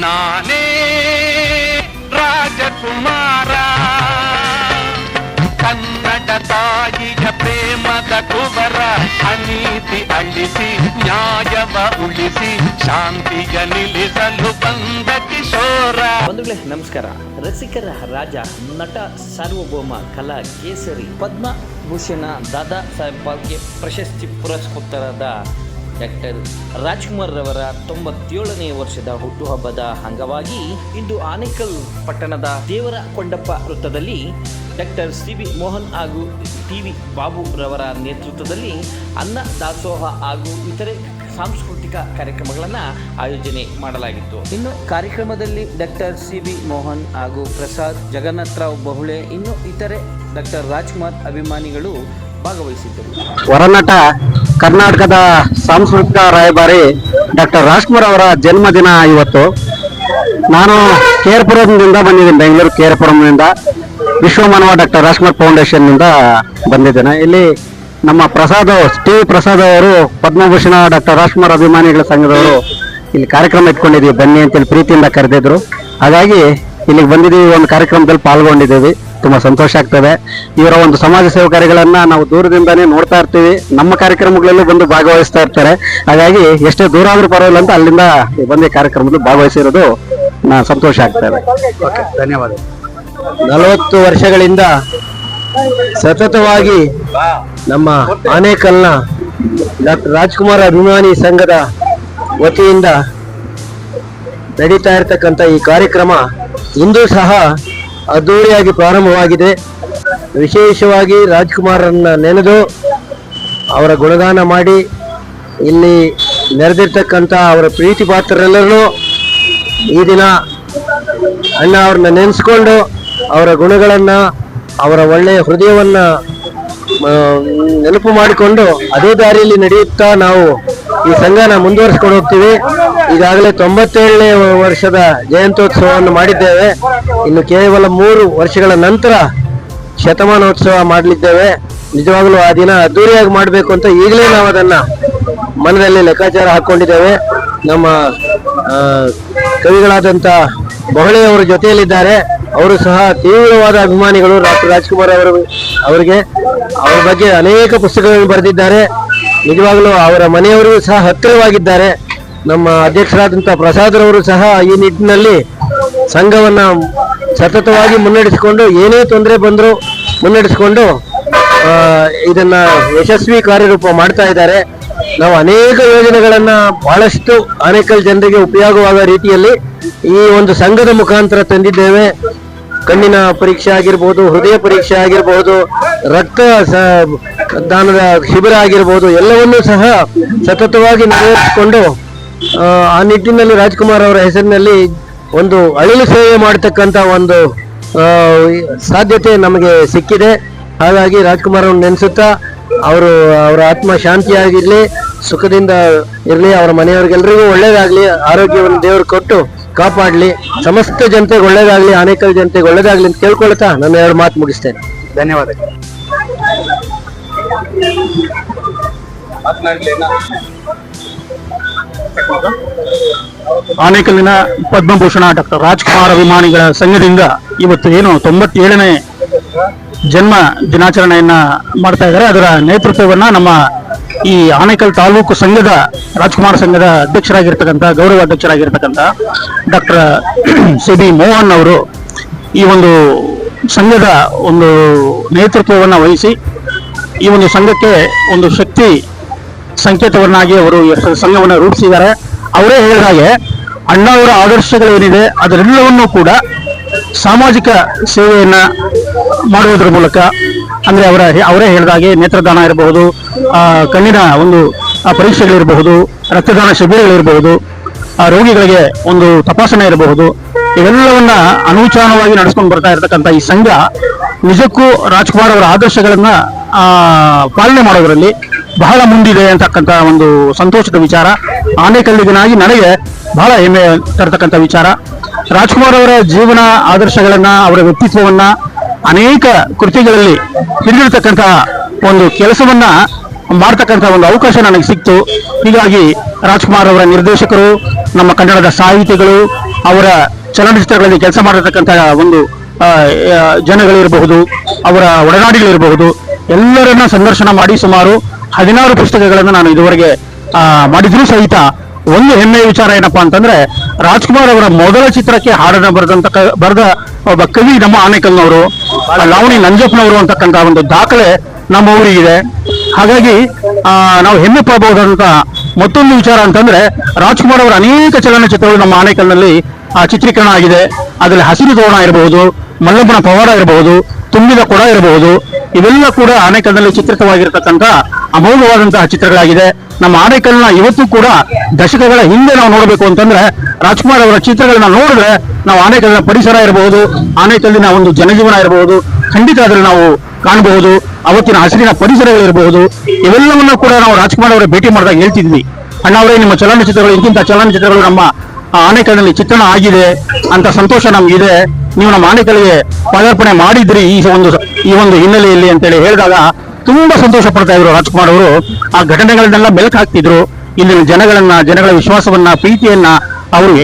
ನಾನೇ ರಾಜಕುಮಾರ. ಕನ್ನಡ ತಾಯಿಯ ಪ್ರೇಮದ ಕುವರ ಅನೀತಿ ಅಳಿಸಿ, ನ್ಯಾಯವ ಉಳಿಸಿ, ಶಾಂತಿಯ ನಿಲ್ಲಿಸಲು ಬಂದ ಕಿಶೋರ. ಬಂಧುಗಳೇ, ನಮಸ್ಕಾರ. ರಸಿಕರ ರಾಜ, ನಟ, ಸಾರ್ವಭೌಮ ಕಲಾ ಕೇಸರಿ ಪದ್ಮಭೂಷಣ ದಾದಾ ಸಾಹೇಬ್ ಫಾಲ್ಕೆ ಪ್ರಶಸ್ತಿ ಪುರಸ್ಕೃತರಾದ ಡಾಕ್ಟರ್ ರಾಜ್ಕುಮಾರ್ ರವರ ತೊಂಬತ್ತೇಳನೇ ವರ್ಷದ ಹುಟ್ಟುಹಬ್ಬದ ಅಂಗವಾಗಿ ಇಂದು ಆನೇಕಲ್ ಪಟ್ಟಣದ ದೇವರ ಕೊಂಡಪ್ಪ ವೃತ್ತದಲ್ಲಿ ಡಾಕ್ಟರ್ ಸಿ ವಿ ಮೋಹನ್ ಹಾಗೂ ಟಿ ವಿ ಬಾಬು ರವರ ನೇತೃತ್ವದಲ್ಲಿ ಅನ್ನ ದಾಸೋಹ ಹಾಗೂ ಇತರೆ ಸಾಂಸ್ಕೃತಿಕ ಕಾರ್ಯಕ್ರಮಗಳನ್ನು ಆಯೋಜನೆ ಮಾಡಲಾಗಿತ್ತು. ಇನ್ನು ಕಾರ್ಯಕ್ರಮದಲ್ಲಿ ಡಾಕ್ಟರ್ ಸಿ ವಿ ಮೋಹನ್ ಹಾಗೂ ಪ್ರಸಾದ್ ಜಗನ್ನಾಥರಾವ್ ಬಹುಳೆ, ಇನ್ನು ಇತರೆ ಡಾಕ್ಟರ್ ರಾಜ್ಕುಮಾರ್ ಅಭಿಮಾನಿಗಳು ಭಾಗವಹಿಸಿದ್ದರು. ಹೊರನಟ ಕರ್ನಾಟಕದ ಸಾಂಸ್ಕೃತಿಕ ರಾಯಭಾರಿ ಡಾಕ್ಟರ್ ರಾಜ್ಕುಮಾರ್ ಅವರ ಜನ್ಮದಿನ ಇವತ್ತು. ನಾನು ಕೇರ್ಪುರದಿಂದ ಬಂದಿದ್ದೀನಿ, ಬೆಂಗಳೂರು ಕೇರ್ಪುರಂನಿಂದ ವಿಶ್ವಮಾನವ ಡಾಕ್ಟರ್ ರಾಜ್ಕುಮಾರ್ ಫೌಂಡೇಶನ್ನಿಂದ ಬಂದಿದ್ದೇನೆ. ಇಲ್ಲಿ ನಮ್ಮ ಪ್ರಸಾದ್ ಟಿ ಪ್ರಸಾದ್ ಅವರು, ಪದ್ಮಭೂಷಣ ಡಾಕ್ಟರ್ ರಾಜ್ಕುಮಾರ್ ಅಭಿಮಾನಿಗಳ ಸಂಘದವರು ಇಲ್ಲಿ ಕಾರ್ಯಕ್ರಮ ಇಟ್ಕೊಂಡಿದ್ದೀವಿ, ಬನ್ನಿ ಅಂತೇಳಿ ಪ್ರೀತಿಯಿಂದ ಕರೆದಿದ್ರು. ಹಾಗಾಗಿ ಇಲ್ಲಿಗೆ ಬಂದಿದ್ದೀವಿ ಒಂದು ಕಾರ್ಯಕ್ರಮದಲ್ಲಿ ಪಾಲ್ಗೊಂಡಿದ್ದೀವಿ. ತುಂಬಾ ಸಂತೋಷ ಆಗ್ತದೆ. ಇವರ ಒಂದು ಸಮಾಜ ಸೇವಾ ಕಾರ್ಯಗಳನ್ನ ನಾವು ದೂರದಿಂದಾನೇ ನೋಡ್ತಾ ಇರ್ತೀವಿ. ನಮ್ಮ ಕಾರ್ಯಕ್ರಮಗಳಲ್ಲೂ ಬಂದು ಭಾಗವಹಿಸ್ತಾ ಇರ್ತಾರೆ. ಹಾಗಾಗಿ ಎಷ್ಟೇ ದೂರ ಆದ್ರೂ ಪರವಾಗಿಲ್ಲ ಅಂತ ಅಲ್ಲಿಂದ ಬಂದು ಕಾರ್ಯಕ್ರಮದಲ್ಲಿ ಭಾಗವಹಿಸಿರೋದು ಸಂತೋಷ ಆಗ್ತದೆ ಧನ್ಯವಾದ. ನಲವತ್ತು ವರ್ಷಗಳಿಂದ ಸತತವಾಗಿ ನಮ್ಮ ಆನೇಕಲ್ನ ಡಾಕ್ಟರ್ ರಾಜ್ಕುಮಾರ್ ಅಭಿಮಾನಿ ಸಂಘದ ವತಿಯಿಂದ ನಡೀತಾ ಇರತಕ್ಕಂಥ ಈ ಕಾರ್ಯಕ್ರಮ ಇಂದು ಸಹ ಅದ್ದೂರಿಯಾಗಿ ಪ್ರಾರಂಭವಾಗಿದೆ. ವಿಶೇಷವಾಗಿ ರಾಜ್ಕುಮಾರನ್ನ ನೆನೆದು ಅವರ ಗುಣಗಾನ ಮಾಡಿ ಇಲ್ಲಿ ನೆರೆದಿರ್ತಕ್ಕಂಥ ಅವರ ಪ್ರೀತಿ ಪಾತ್ರರೆಲ್ಲರೂ ಈ ದಿನ ಅಣ್ಣ ಅವ್ರನ್ನ ನೆನೆಸ್ಕೊಂಡು ಅವರ ಗುಣಗಳನ್ನು, ಅವರ ಒಳ್ಳೆಯ ಹೃದಯವನ್ನು ನೆನಪು ಮಾಡಿಕೊಂಡು ಅದೇ ದಾರಿಯಲ್ಲಿ ನಡೆಯುತ್ತಾ ನಾವು ಈ ಸಂಘನ ಮುಂದುವರಿಸ್ಕೊಂಡು ಹೋಗ್ತೀವಿ. ಈಗಾಗಲೇ ತೊಂಬತ್ತೇಳನೇ ವರ್ಷದ ಜಯಂತ್ಯೋತ್ಸವವನ್ನು ಮಾಡಿದ್ದೇವೆ. ಇನ್ನು ಕೇವಲ ಮೂರು ವರ್ಷಗಳ ನಂತರ ಶತಮಾನೋತ್ಸವ ಮಾಡಲಿದ್ದೇವೆ. ನಿಜವಾಗಲೂ ಆ ದಿನ ಅದ್ದೂರಿಯಾಗಿ ಮಾಡಬೇಕು ಅಂತ ಈಗಲೇ ನಾವು ಅದನ್ನು ಮನದಲ್ಲಿ ಲೆಕ್ಕಾಚಾರ ಹಾಕ್ಕೊಂಡಿದ್ದೇವೆ ನಮ್ಮ ಕವಿಗಳಾದಂಥ ಬಹಳೆಯವರ ಜೊತೆಯಲ್ಲಿದ್ದಾರೆ. ಅವರು ಸಹ ತೀವ್ರವಾದ ಅಭಿಮಾನಿಗಳು ಡಾಕ್ಟರ್ ರಾಜ್ಕುಮಾರ್ ಅವರು ಅವರಿಗೆ. ಅವರ ಬಗ್ಗೆ ಅನೇಕ ಪುಸ್ತಕಗಳನ್ನು ಬರೆದಿದ್ದಾರೆ. ನಿಜವಾಗಲೂ ಅವರ ಮನೆಯವರಿಗೂ ಸಹ ಹತ್ತಿರವಾಗಿದ್ದಾರೆ. ನಮ್ಮ ಅಧ್ಯಕ್ಷರಾದಂಥ ಪ್ರಸಾದ್ರವರು ಸಹ ಈ ನಿಟ್ಟಿನಲ್ಲಿ ಸಂಘವನ್ನ ಸತತವಾಗಿ ಮುನ್ನಡೆಸಿಕೊಂಡು ಏನೇ ತೊಂದರೆ ಬಂದರೂ ಮುನ್ನಡೆಸಿಕೊಂಡು ಇದನ್ನ ಯಶಸ್ವಿ ಕಾರ್ಯರೂಪ ಮಾಡ್ತಾ ಇದ್ದಾರೆ. ನಾವು ಅನೇಕ ಯೋಜನೆಗಳನ್ನ ಬಹಳಷ್ಟು ಆನೇಕಲ್ ಜನರಿಗೆ ಉಪಯೋಗವಾಗುವ ರೀತಿಯಲ್ಲಿ ಈ ಒಂದು ಸಂಘದ ಮುಖಾಂತರ ತಂದಿದ್ದೇವೆ. ಕಣ್ಣಿನ ಪರೀಕ್ಷೆ ಆಗಿರ್ಬೋದು, ಹೃದಯ ಪರೀಕ್ಷೆ ಆಗಿರ್ಬೋದು, ರಕ್ತ ದಾನದ ಶಿಬಿರ ಆಗಿರ್ಬೋದು, ಎಲ್ಲವನ್ನೂ ಸಹ ಸತತವಾಗಿ ನೆರವೇರಿಸಿಕೊಂಡು ಆ, ನಿಟ್ಟಿನಲ್ಲಿ ರಾಜ್ಕುಮಾರ್ ಅವರ ಹೆಸರಿನಲ್ಲಿ ಒಂದು ಅಳಿಲು ಸೇವೆ ಮಾಡತಕ್ಕಂತ ಒಂದು ಸಾಧ್ಯತೆ ನಮಗೆ ಸಿಕ್ಕಿದೆ. ಹಾಗಾಗಿ ರಾಜ್ಕುಮಾರ್ ಅವ್ರನ್ನ ನೆನೆಸುತ್ತಾ ಅವರು ಅವರ ಆತ್ಮ ಶಾಂತಿಯಾಗಿರಲಿ ಸುಖದಿಂದ ಇರಲಿ ಅವರ ಮನೆಯವ್ರಿಗೆಲ್ಲರಿಗೂ ಒಳ್ಳೇದಾಗಲಿ ಆರೋಗ್ಯವನ್ನು ದೇವರು ಕೊಟ್ಟು ಕಾಪಾಡಲಿ ಸಮಸ್ತ ಜನತೆಗೆ ಒಳ್ಳೇದಾಗಲಿ ಅನೇಕ ಜನತೆಗೆ ಒಳ್ಳೇದಾಗಲಿ ಅಂತ ಕೇಳ್ಕೊಳ್ತಾ ನನ್ನ ಎರಡು ಮಾತು ಮುಗಿಸ್ತೇನೆ. ಧನ್ಯವಾದಗಳು. ಆನೇಕಲ್ಲಿನ ಪದ್ಮಭೂಷಣ ಡಾಕ್ಟರ್ ರಾಜ್ಕುಮಾರ್ ಅಭಿಮಾನಿಗಳ ಸಂಘದಿಂದ ಇವತ್ತು ಏನು ತೊಂಬತ್ತೇಳನೇ ಜನ್ಮ ದಿನಾಚರಣೆಯನ್ನ ಮಾಡ್ತಾ ಇದ್ದಾರೆ. ಅದರ ನೇತೃತ್ವವನ್ನ ನಮ್ಮ ಈ ಆನೇಕಲ್ ತಾಲೂಕು ಸಂಘದ ರಾಜ್ಕುಮಾರ್ ಸಂಘದ ಅಧ್ಯಕ್ಷರಾಗಿರ್ತಕ್ಕಂಥ, ಗೌರವ ಅಧ್ಯಕ್ಷರಾಗಿರ್ತಕ್ಕಂಥ ಡಾಕ್ಟರ್ ಸಿ ಬಿ ಮೋಹನ್ ಅವರು ಈ ಒಂದು ಸಂಘದ ಒಂದು ನೇತೃತ್ವವನ್ನು ವಹಿಸಿ ಈ ಒಂದು ಸಂಘಕ್ಕೆ ಒಂದು ಶಕ್ತಿ ಸಂಕೇತವನ್ನಾಗಿ ಅವರು ಸಂಘವನ್ನು ರೂಪಿಸಿದ್ದಾರೆ. ಅವರೇ ಹೇಳಿದ ಹಾಗೆ ಅಣ್ಣವರ ಆದರ್ಶಗಳೇನಿದೆ, ಅದರೆಲ್ಲವನ್ನೂ ಕೂಡ ಸಾಮಾಜಿಕ ಸೇವೆಯನ್ನ ಮಾಡುವುದರ ಮೂಲಕ, ಅಂದ್ರೆ ಅವರ ಅವರೇ ಹೇಳಿದ ಹಾಗೆ ನೇತ್ರದಾನ ಇರಬಹುದು ಕಣ್ಣಿನ ಒಂದು ಪರೀಕ್ಷೆಗಳಿರಬಹುದು, ರಕ್ತದಾನ ಶಿಬಿರಗಳಿರಬಹುದು ರೋಗಿಗಳಿಗೆ ಒಂದು ತಪಾಸಣೆ ಇರಬಹುದು, ಇವೆಲ್ಲವನ್ನ ಅನುಚಾನವಾಗಿ ನಡೆಸ್ಕೊಂಡು ಬರ್ತಾ ಇರತಕ್ಕಂಥ ಈ ಸಂಘ ನಿಜಕ್ಕೂ ರಾಜ್ಕುಮಾರ್ ಅವರ ಆದರ್ಶಗಳನ್ನ ಪಾಲನೆ ಮಾಡೋದರಲ್ಲಿ ಬಹಳ ಮುಂದಿದೆ ಅಂತಕ್ಕಂಥ ಒಂದು ಸಂತೋಷದ ವಿಚಾರ. ಆನೆಕಲ್ಲಿಗನಾಗಿ ನನಗೆ ಬಹಳ ಹೆಮ್ಮೆ ತರತಕ್ಕಂಥ ವಿಚಾರ. ರಾಜ್ಕುಮಾರ್ ಅವರ ಜೀವನ ಆದರ್ಶಗಳನ್ನ, ಅವರ ವ್ಯಕ್ತಿತ್ವವನ್ನ ಅನೇಕ ಕೃತಿಗಳಲ್ಲಿ ಹಿಡಿದಿರ್ತಕ್ಕಂತಹ ಒಂದು ಕೆಲಸವನ್ನ ಮಾಡ್ತಕ್ಕಂಥ ಒಂದು ಅವಕಾಶ ನನಗೆ ಸಿಕ್ತು. ಹೀಗಾಗಿ ರಾಜ್ಕುಮಾರ್ ಅವರ ನಿರ್ದೇಶಕರು, ನಮ್ಮ ಕನ್ನಡದ ಸಾಹಿತಿಗಳು, ಅವರ ಚಲನಚಿತ್ರಗಳಲ್ಲಿ ಕೆಲಸ ಮಾಡಿರ್ತಕ್ಕಂಥ ಒಂದು ಜನಗಳಿರಬಹುದು, ಅವರ ಒಡನಾಡಿಗಳಿರಬಹುದು, ಎಲ್ಲರನ್ನ ಸಂದರ್ಶನ ಮಾಡಿ ಸುಮಾರು ಹದಿನಾರು ಪುಸ್ತಕಗಳನ್ನು ನಾನು ಇದುವರೆಗೆ ಮಾಡಿದ್ರೂ ಸಹಿತ ಒಂದು ಹೆಮ್ಮೆಯ ವಿಚಾರ ಏನಪ್ಪಾ ಅಂತಂದ್ರೆ, ರಾಜ್ಕುಮಾರ್ ಅವರ ಮೊದಲ ಚಿತ್ರಕ್ಕೆ ಹಾಡನ್ನ ಬರೆದಂತ ಬರೆದ ಒಬ್ಬ ಕವಿ ನಮ್ಮ ಆನೇಕಲ್ನವರು, ಲಾವಣಿ ನಂಜಪ್ಪನವರು ಅಂತಕ್ಕಂಥ ಒಂದು ದಾಖಲೆ ನಮ್ಮ ಊರಿಗಿದೆ ಹಾಗಾಗಿ ನಾವು ಹೆಮ್ಮೆ ಪಡಬಹುದಂತ ಮತ್ತೊಂದು ವಿಚಾರ ಅಂತಂದ್ರೆ, ರಾಜ್ಕುಮಾರ್ ಅವರ ಅನೇಕ ಚಲನಚಿತ್ರಗಳು ನಮ್ಮ ಆನೇಕಲ್ನಲ್ಲಿ ಚಿತ್ರೀಕರಣ ಆಗಿದೆ. ಅದರಲ್ಲಿ ಹಸಿರು ತೋರಣ ಇರಬಹುದು, ಮಲ್ಲಮ್ಮನ ಪವಾಡ ಇರಬಹುದು, ತುಂಬಿದ ಕೊಡ ಇರಬಹುದು, ಇವೆಲ್ಲ ಕೂಡ ಆನೇಕಲ್ನಲ್ಲಿ ಚಿತ್ರಿತವಾಗಿರ್ತಕ್ಕಂಥ ಅಮೋಘವಾದಂತಹ ಚಿತ್ರಗಳಾಗಿದೆ. ನಮ್ಮ ಆನೆಕಲ್ನ ಇವತ್ತು ಕೂಡ ದಶಕಗಳ ಹಿಂದೆ ನಾವು ನೋಡಬೇಕು ಅಂತಂದ್ರೆ ರಾಜ್ಕುಮಾರ್ ಅವರ ಚಿತ್ರಗಳನ್ನ ನೋಡಿದ್ರೆ ನಾವು ಆನೇಕಲ್ನ ಪರಿಸರ ಇರಬಹುದು ಆನೇಕಲ್ಲಿನ ಒಂದು ಜನಜೀವನ ಇರಬಹುದು ಖಂಡಿತ ಅದ್ರಲ್ಲಿ ನಾವು ಕಾಣಬಹುದು, ಅವತ್ತಿನ ಹಸಿರಿನ ಪರಿಸರಗಳಿರಬಹುದು ಇವೆಲ್ಲವನ್ನ ಕೂಡ ನಾವು ರಾಜ್ಕುಮಾರ್ ಅವರ ಭೇಟಿ ಮಾಡಿದಾಗ ಹೇಳ್ತಿದ್ವಿ. ಅಣ್ಣ ಅವರೇ, ನಿಮ್ಮ ಚಲನಚಿತ್ರಗಳು, ಇಂತಿಂತ ಚಲನಚಿತ್ರಗಳು ನಮ್ಮ ಆನೇಕಲ್ನಲ್ಲಿ ಚಿತ್ರಣ ಆಗಿದೆ ಅಂತ ಸಂತೋಷ ನಮ್ಗಿದೆ. ನೀವು ನಮ್ಮ ಆನೇಕಲ್ಗೆ ಪದಾರ್ಪಣೆ ಮಾಡಿದ್ರಿ ಈ ಒಂದು ಈ ಒಂದು ಹಿನ್ನೆಲೆಯಲ್ಲಿ ಅಂತೇಳಿ ಹೇಳಿದಾಗ ತುಂಬಾ ಸಂತೋಷ ಪಡ್ತಾ ಇದ್ರು ರಾಜ್ಕುಮಾರ್ ಅವರು. ಆ ಘಟನೆಗಳನ್ನೆಲ್ಲ ಮೆಲುಕು ಹಾಕ್ತಿದ್ರು. ಇಲ್ಲಿನ ಜನಗಳನ್ನ, ಜನಗಳ ವಿಶ್ವಾಸವನ್ನ, ಪ್ರೀತಿಯನ್ನ ಅವರು